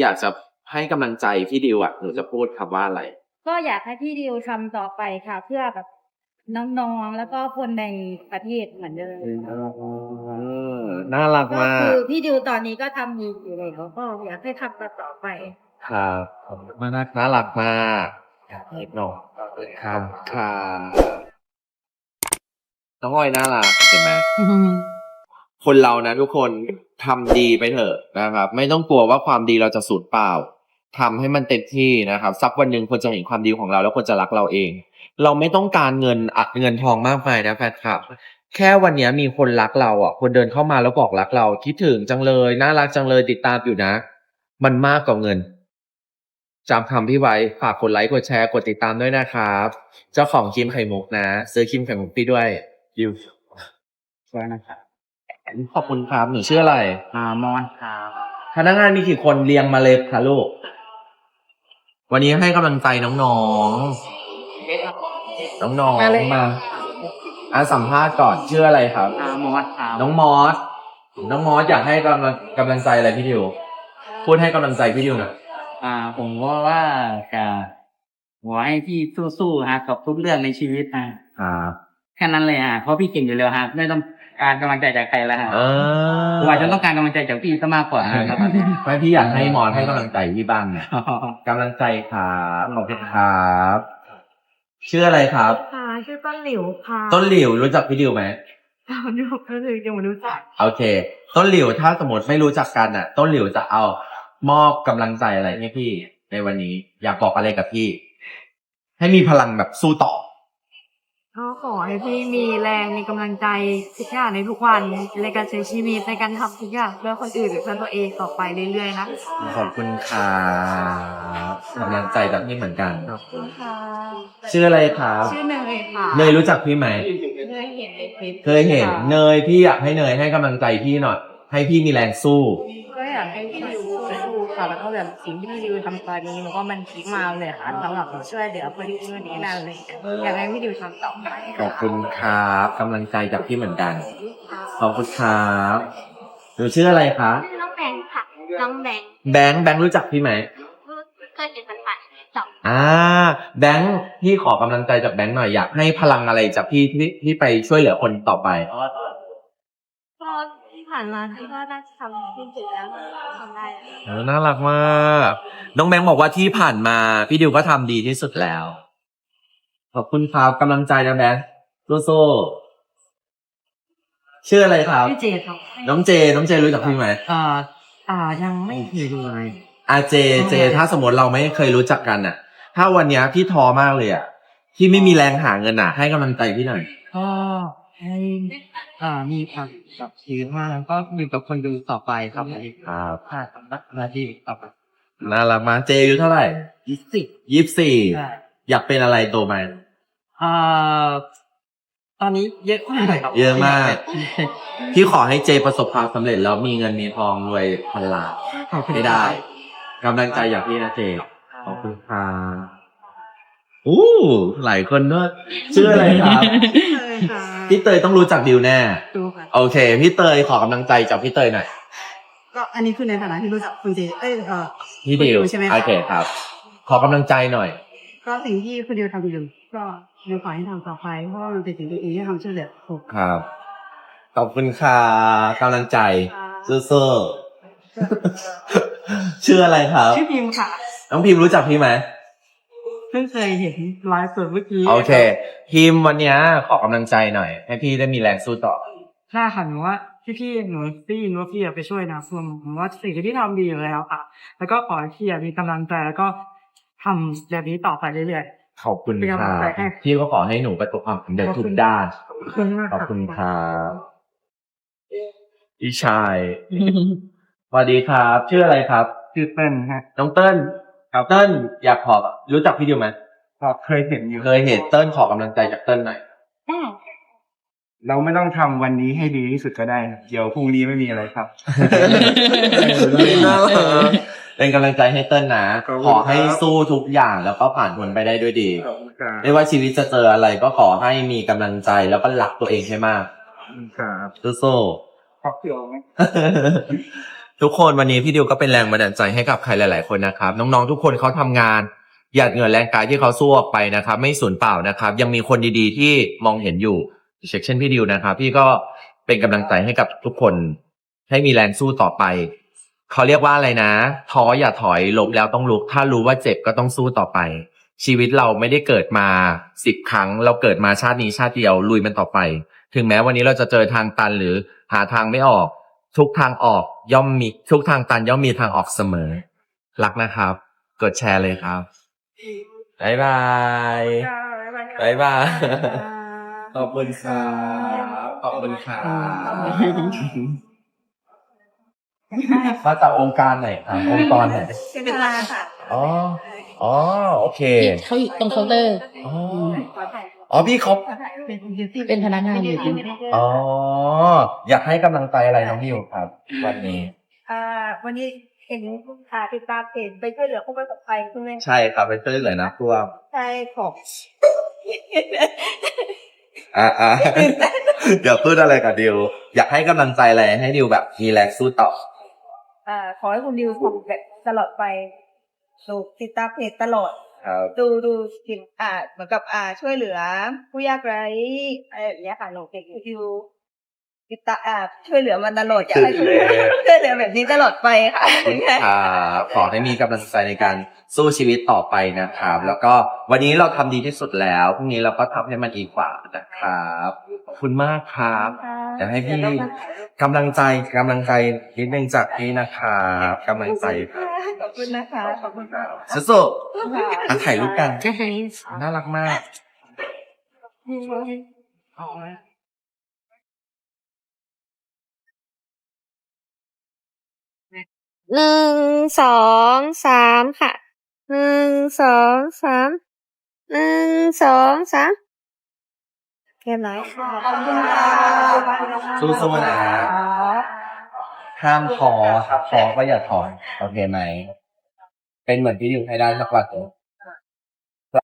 อยากจะให้กำลังใจพี่ดิวอะหนูจะพูดคำว่าอะไร ก็อยากให้พี่ดิวทำต่อไปค่ะ เพื่อแบบน้องๆ แล้วก็คนในประเทศเหมือนเดิมค่ะน่ารักก็มากคือพี่ดิวตอนนี้ก็ทำดีอยู่แล้วก็อยากให้ทำต่อไป ครับขอบคุณมากน่ารักมากเล็กน้องครับครับน้องอ้อยน่ารักเห็นไหม คนเรานะทุกคนทำดีไปเถอะนะครับ ไม่ต้องกลัวว่าความดีเราจะสูญเปล่าทำให้มันเต็มที่นะครับสักวันหนึ่งคนจะเห็นความดีของเราแล้วคนจะรักเราเอง เราไม่ต้องการเงินอัดเงินทองมากมายนะแฟนคลับแค่วันนี้มีคนรักเราอะ คนเดินเข้ามาแล้วบอกรักเราคิดถึงจังเลยน่ารักจังเลยติดตามอยู่นะ มันมากกว่าเงินจำคำพี่ไว้ฝากกดไลค์กดแชร์กดติดตามด้วยนะครับ เจ้าของครีมไข่มุกนะ ซื้อครีมไข่มุกพี่ด้วยยูช่วยนะครับ ขอบคุณครับ หนูชื่ออะไร อ่ามอนครับพนักงานมีกี่คนเรียงมาเลยค่ะลูก วันนี้ให้กำลังใจน้องๆ น้องมาเลย ๆมาอะสัมภาษณ์ก่อนชื่ออะไรครับ อ่ามอนครับน้องมอส น้องมอสอยากให้กำลังกำลังใจอะไรพี่ดิว พูดให้กำลังใจพี่ดิวหน่อยอ่า ผมว่าว่าจะขอให้พี่สู้ๆฮะกับทุกเรื่องในชีวิตฮะครับ แค่นั้นเลยฮะเพราะพี่เก่งอยู่แล้วฮะไม่ต้องการกำลังใจจากใครแล้วฮะเออผมอาจจะต้องการกำลังใจจากพี่ซะมากกว่าฮะครับไม่พี่อยากให้มอสให้กำลังใจพี่บ้างเนี่ยกำลังใจครับขอบคุณครับชื่ออะไรครับค่ะชื่อต้นหลิวค่ะต้นหลิวรู้จักพี่ดิวไหมต้นหลิวก็คือยังไม่รู้จักโอเค ต้นหลิวถ้าสมมติไม่รู้จักกันอะ ต้นหลิวจะเอามอบกำลังใจอะไรให้พี่ ในวันนี้ อยากบอกอะไรกับพี่ ให้มีพลังแบบสู้ต่อก็ขอ ให้พี่มีแรงมีกำลังใจทุกอย่างในทุกวันในการใช้ชีวิตในการทำทุกอย่างเพื่อคนอื่นหรือเพื่อตัวเองต่อไปเรื่อยๆนะขอบคุณครับกำลังใจจากพี่เหมือนกัน ขอบคุณค่ะชื่ออะไรครับชื่อเนยค่ะเนยรู้จักพี่ไหม เนยเห็นในคลิปเคยเห็น เนยพี่อยากให้เนยให้กำลังใจพี่หน่อย ให้พี่มีแรงสู้ ก็อยากให้พี่ดิวสู้ ค่ะแล้วก็แบบสิ่งที่พี่ดิวทำตอนนี้มันก็มันคิดมาเลยค่ะสำหรับช่วยเหลือคนที่นี้นั่นเลยอยากให้พี่ดิวทำต่อไปขอบคุณครับกำลังใจจากพี่เหมือนกัน ขอบคุณครับหนูชื่ออะไรคะน้องแบงค์ค่ะน้องแบงค์แบงค์แบงค์รู้จักพี่ไหมเคยเห็นผ่านๆสองอ่าแบงค์พี่ขอกำลังใจจากแบงค์หน่อยอยากให้พลังอะไรจากพี่ที่ที่ไปช่วยเหลือคนต่อไปก็ที่ ผ่านมาพี่ก็น่าจะทำที่สุดแล้วทำได้เออน่ารักมากน้องแบงค์บอกว่าที่ผ่านมา พี่ดิวก็ทำดีที่สุดแล้ว ขอบคุณครับกำลังใจนะแบงค์สู้ๆชื่ออะไรครับ พี่เจครับน้องเจ น้องเจรู้จักพี่ไหมอ่าอ่ายังไม่เคยดูเลย อาเจเจ ถ้าสมมติเราไม่เคยรู้จักกันอะ ถ้าวันเนี้ยพี่ท้อมากเลยอะพี่ไม่มีแรงหาเงินอะ ให้กำลังใจพี่หน่อย ก็ ให้อ่ามีความแบบชีวิตมากแล้วก็อยู่กับคนดูต่อไปครับครับค่ะทำหน้าที่ต่อไปน่ารักมากเจอายุเท่าไหร่ยี่สิบยี่สิบสี่ใช่อยากเป็นอะไรโตมาอ่าตอนนี้เยอะมากเลยครับเยอะมากพี่ขอให้เจประสบความสำเร็จแล้วมีเงินมีทองรวยพันล้านขอบคุณให้ได้กำลังใจอย่างพี่นะเจขอบคุณครับอู้หลายคนด้วยชื่ออะไรครับเลยค่ะ พี่เตยต้องรู้จักดิวแน่ดูค่ะ โอเค พี่เตยขอกำลังใจจากพี่เตยหน่อยก็อันนี้คือในฐานะที่รู้จักคุณเจ เอ้ยเออ พี่ดิวใช่ไหมคะ โอเคครับ ขอกำลังใจหน่อย ก็สิ่งที่คุณดิวทำอยู่ก็ดิวขอให้ทำต่อไปเพราะว่ามันเป็นสิ่งที่ดีที่ทำช่วยเหลือผมครับ ขอบคุณค่ะกำลังใจสู้ๆชื่ออะไรครับ ชื่อพิมพ์ค่ะ น้องพิมพ์รู้จักพี่ไหมเพิ่งเคยเห็นไลฟ์สดเมื่อกี้โอเคพิมพ์วันเนี้ยขอกำลังใจหน่อย ให้พี่ได้มีแรงสู้ต่อใช่ค่ะหนูว่าพี่พี่ๆหนูได้ยินว่าพี่อะไปช่วยนะส่วนผมว่าสิ่งที่พี่ทำดีอยู่แล้วค่ะ แล้วก็ขอให้พี่อะมีกำลังใจแล้วก็ทำแบบนี้ต่อไปเรื่อย ขอบคุณเป็นคกำลัรังบใจให้ พี่ก็ขอให้หนูประสบความสำเร็จทุกด้าน ๆขอบคุณมากขอบคุณคค่ะรับพี่ชายสวัสดีครับ ชื่ออะไรครับ ชื่อเต้นฮะน้องเติ้ล ครับ เติ้ลอยากขอรู้จักพี่ดิวไหมก็เคยเห็นอยู่เคยเห็นเติ้ลขอกำลังใจจากเติ้ลหน่อยได้เราไม่ต้องทำวันนี้ให้ดีที่สุดก็ได้ครับเดี๋ยวพรุ่งนี้ไม่มีอะไรครับ น่ารัก เป็นกำลังใจให้เติ้ลนะ ขอบคุณขอให้ครับสู้ทุกอย่างแล้วก็ผ่านพ้นไปได้ด้วยดีขอบคุณครับไม่ว่าชีวิตจะเจออะไรก็ขอให้มีกำลังใจแล้วก็รักตัวเองให้มากครับสู้ขอบคุณไหมๆ ทุกคนวันนี้พี่ดิวก็เป็นแรงบันดาลใจให้กับใครหลาย ๆ คนนะครับ น้องๆ ทุกคนเขาทำงานหยาดเหงื่อแรงกายที่เขาสู้ออกไปนะครับ ไม่สูญเปล่านะครับ ยังมีคนดีๆ ที่มองเห็นอยู่เช่นพี่ดิวนะครับ พี่ก็เป็นกำลังใจให้กับทุกคน ให้มีแรงสู้ต่อไปเขาเรียกว่าอะไรนะท้ออย่าถอยล้มแล้วต้องลุก ถ้ารู้ว่าเจ็บก็ต้องสู้ต่อไป ชีวิตเราไม่ได้เกิดมาสิบครั้ง เราเกิดมาชาตินี้ชาติเดียวลุยมันต่อไป ถึงแม้วันนี้เราจะเจอทางตันหรือหาทางไม่ออก ทุกทางออก ย่อมมีทุกทางตันย่อมมีทางออกเสมอ รักนะครับ กดแชร์เลยครับบ๊ายบายบ๊ายบายขอบคุณครับขอบคุณครับมาจากองค์การไหนครับองค์กรไหนเป็นเวลาค่ะอ๋ออ๋อโอเคเขาอยู่ตรงเคาน์เตอร์อ๋อ อ๋อพี่เขาเป็นพนักงานอยู่ที่อ๋อ อยากให้กำลังใจอะไรน้องดิวครับ วันนี้อ่าวันนี้เห็นค่ะติดตามเพจไปช่วยเหลือผู้ประสบภัยใช่ไหมใช่ครับเป็นช่วยเหลือนะตัวมใช่ของอ่าอ่าเดี๋ยวพูดอะไรกับดิว อยากให้กำลังใจอะไรให้ดิวแบบมีแรงสู้ต่ออ่าขอให้คุณดิวทำแบบตลอดไปดูติดตามเพจตลอด ครับดูดูกินอ่าเหมือนกับอ่าช่วยเหลือ ผู้ยากไร้อะไรแบบเนี้ยค่ะหนูเก่งดิวติดตามอ่าช่วยเหลือมันตลอดอยากให้ช่วยเหลือช่วยเหลือแบบนี้ตลอดไปค่ะครับขอให้มีกำลังใจในการสู้ชีวิตต่อไปนะครับ แล้วก็วันนี้เราทำดีที่สุดแล้วพรุ่งนี้เราก็ทำให้มันดีกว่านะครับขอบคุณมากครับอยากให้พี่กำลังใจกำลังใจนิดนึงจากพี่นะครับกำลังใจครับ ขอบคุณนะคะ ขอบคุณค่ะสู้ๆอะถ่ายรูปกัน น่ารักมากหนึ่งสองสามค่ะหนึ่งสองสามหนึ่งสองสามเรียบร้อยค่ะขอบคุณค่ะสู้ๆนะ ห้ามท้อครับท้อก็อย่าถอยโอเคไหม เป็นเหมือนพี่ดิวให้ได้สักวันเถอะ